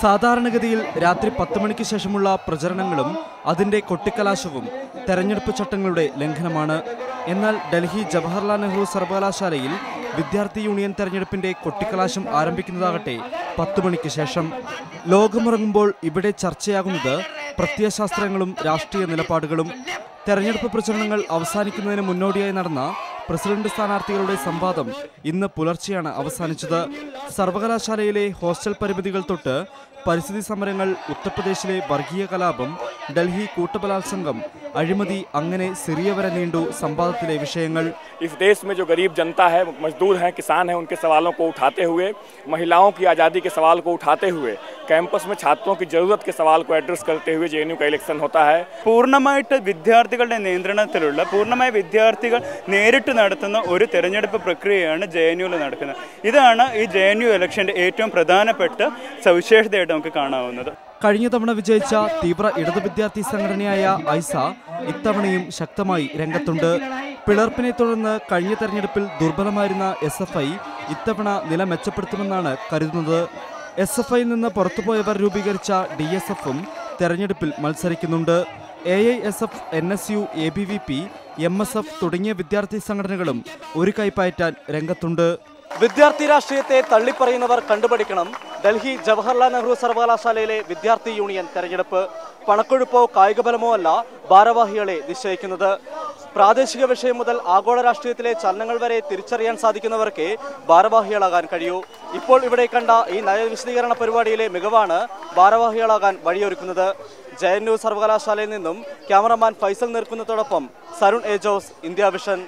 സാധാരണഗതിയിൽ രാത്രി പത്ത് മണിക്ക് ശേഷമുള്ള പ്രചരണങ്ങളും അതിന്റെ കൊട്ടിക്കലാശവും തെരഞ്ഞെടുപ്പ് ചട്ടങ്ങളുടെ ലംഘനമാണ്. എന്നാൽ ഡൽഹി ജവഹർലാൽ നെഹ്റു സർവകലാശാലയിൽ വിദ്യാർത്ഥി യൂണിയൻ തെരഞ്ഞെടുപ്പിന്റെ കൊട്ടിക്കലാശം ആരംഭിക്കുന്നതാകട്ടെ പത്ത് മണിക്ക് ശേഷം. ലോകമിറങ്ങുമ്പോൾ ഇവിടെ ചർച്ചയാകുന്നത് പ്രത്യയശാസ്ത്രങ്ങളും രാഷ്ട്രീയ നിലപാടുകളും. തെരഞ്ഞെടുപ്പ് പ്രചരണങ്ങൾ അവസാനിക്കുന്നതിന് മുന്നോടിയായി നടന്ന പ്രസിഡന്റ് സ്ഥാനാർത്ഥികളുടെ സംവാദം ഇന്ന് പുലർച്ചെയാണ് അവസാനിച്ചത്. സർവകലാശാലയിലെ ഹോസ്റ്റൽ പരിമിതികൾ തൊട്ട് പരിസ്ഥിതി സമരങ്ങൾ ഉത്തർപ്രദേശിലെ വർഗീയ കലാപം ഡൽഹി കൂട്ടബലാത്സംഗം അഴിമതി അങ്ങനെ സിറിയ വരെ നീണ്ടു സംവാദത്തിലെ വിഷയങ്ങൾ इस देश में जो गरीब जनता है मजदूर हैं किसान हैं उनके सवालों को उठाते हुए महिलाओं की आज़ादी के सवाल को उठाते हुए कैंपस में छात्रों की ज़रूरत के सवाल को एड्रेस करते हुए जे का इलेक्शन होता है പൂർണ്ണമായിട്ട് വിദ്യാർത്ഥികളുടെ നിയന്ത്രണത്തിലുള്ള പൂർണ്ണമായ വിദ്യാർത്ഥികൾ നേരിട്ട് നടത്തുന്ന ഒരു തെരഞ്ഞെടുപ്പ് പ്രക്രിയയാണ് ജെ എൻ യുവിൽ നടക്കുന്നത് ഇതാണ് ഈ ജെ എൻ യു ഇലക്ഷന്റെ ഏറ്റവും പ്രധാനപ്പെട്ട സവിശേഷതയായിട്ട് നമുക്ക് കാണാവുന്നത്. കഴിഞ്ഞ തവണ വിജയിച്ച തീവ്ര ഇടത് വിദ്യാർത്ഥി സംഘടനയായ ഐസ ഇത്തവണയും ശക്തമായി രംഗത്തുണ്ട്. പിളർപ്പിനെ തുടർന്ന് കഴിഞ്ഞ തെരഞ്ഞെടുപ്പിൽ ദുർബലമായിരുന്ന എസ് എഫ് ഐ ഇത്തവണ നില മെച്ചപ്പെടുത്തുമെന്നാണ് കരുതുന്നത്. എസ് എഫ് ഐയിൽ നിന്ന് പുറത്തുപോയവർ രൂപീകരിച്ച ഡി എസ് എഫും തെരഞ്ഞെടുപ്പിൽ മത്സരിക്കുന്നുണ്ട്. A I S F N S U A B V P M S F തുടങ്ങിയ വിദ്യാർത്ഥി സംഘടനകളും ഒരു കൈപ്പയറ്റാൻ രംഗത്തുണ്ട്. വിദ്യാർത്ഥി രാഷ്ട്രീയത്തെ തള്ളിപ്പറയുന്നവർ കണ്ടുപഠിക്കണം. ഡൽഹി ജവഹർലാൽ നെഹ്റു സർവകലാശാലയിലെ വിദ്യാർത്ഥി യൂണിയൻ തെരഞ്ഞെടുപ്പ്. പണക്കൊഴുപ്പോ കായികബലമോ അല്ല ഭാരവാഹികളെ നിശ്ചയിക്കുന്നത്. പ്രാദേശിക വിഷയം മുതൽ ആഗോള രാഷ്ട്രീയത്തിലെ ചലനങ്ങൾ വരെ തിരിച്ചറിയാൻ സാധിക്കുന്നവർക്ക് ഭാരവാഹികളാകാൻ കഴിയൂ. ഇപ്പോൾ ഇവിടെ കണ്ട ഈ നയവിശദീകരണ പരിപാടിയിലെ മികവാണ് ഭാരവാഹികളാകാൻ വഴിയൊരുക്കുന്നത്. ജെ എൻ യു സർവകലാശാലയിൽ നിന്നും cameraman Faisal നിൽക്കുന്നതോടൊപ്പം Sarun A Jose India Vision.